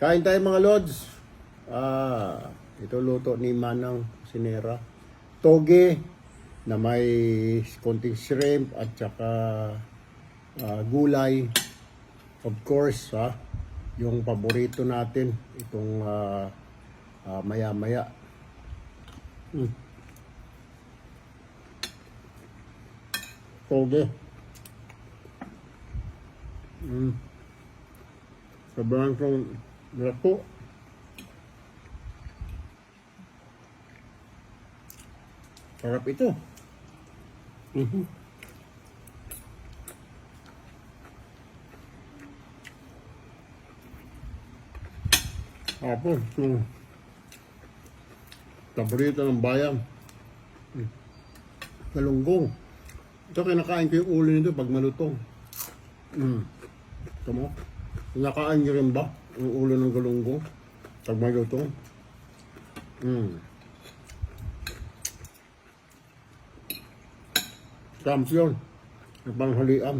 Kain tayo mga lods. Ah, ito luto ni Manang Sinera. Toge na may konting shrimp at saka ah, gulay. Of course, ha, yung paborito natin, itong ah, ah, maya-maya. Mm. Toge. Mm. Sobrang lako. Sarap ito. Mhm. Tapos, yung paborito ng bayan. Mm. Galunggong. Ito kinakain ko yung ulo nito pag malutong. Mm. Ito mo? Kinakain niyo rin ba yung ulo ng galunggong pag malutong? Mm. Champion. Ang panghalian.